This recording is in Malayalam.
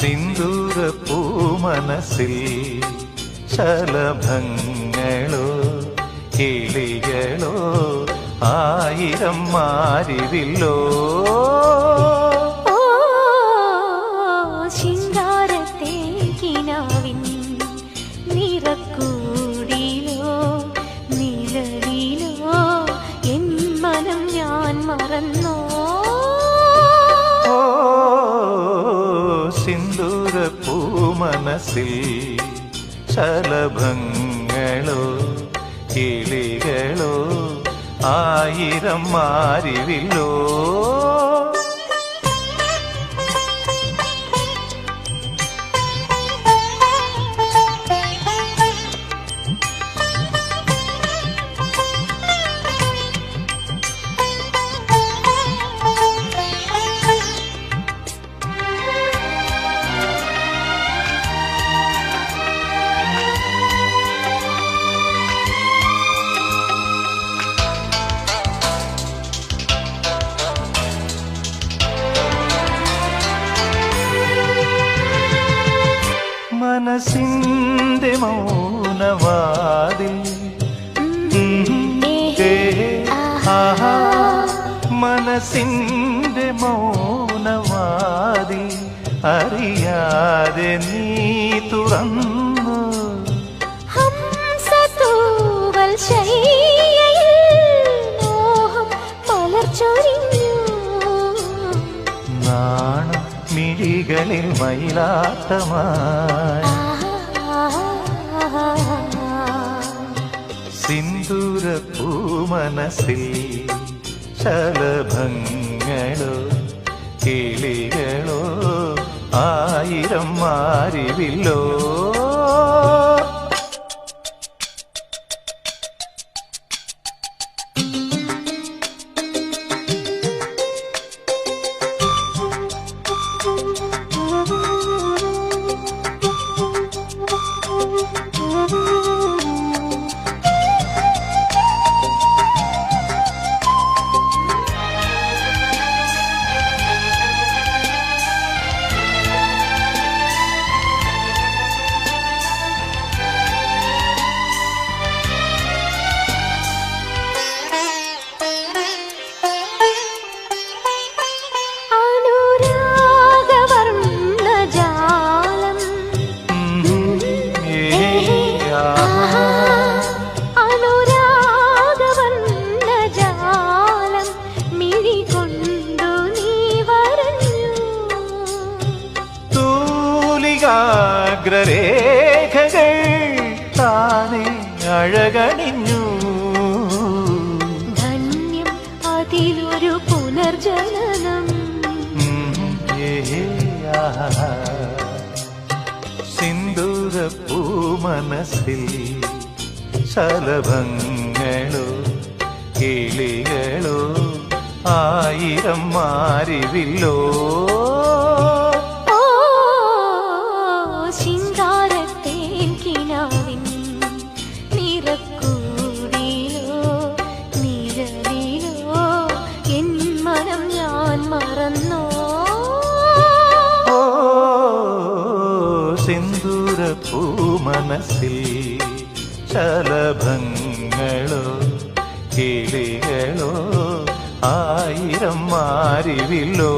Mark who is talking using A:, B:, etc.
A: സിന്ദൂര പൂമനസിൽ ശലഭങ്ങളോ കിളികളോ ആയിരം മാരിവില്ലോ. പൂമനസിൽ ശലഭങ്ങളോ കിളികളോ ആയിരം മാരിവില്ലോ. മനസ്സിന്റെ മൗനവാതിൽ. മനസിന്റെ മൗനവാതിൽ. അറിയാതെ നീ തുറന്നു.
B: ഹംസതൂവൽ ശയ്യയിൽ മോഹം പലർച്ചൊരിഞ്ഞു
A: നാണം മിഴികളിൽ മയിലാട്ടമായി. സിന്ദൂര പൂമനസിൽ ശലഭങ്ങളോ കിളികളോ ആയിരം മാരിവില്ലോ തൂലികാഗ്രരേഖകൾ താനെ അഴകണിഞ്ഞു.
B: ധന്യം അതിലൊരു പുനർജനനം.
A: സിന്ദൂര പൂമനസിൽ ശലഭങ്ങളോ കിളികളോ ആയിരം മാരിവില്ലോ പൂമനസിൽ ശലഭങ്ങളോ കിളികളോ ആയിരം മാരിവില്ലോ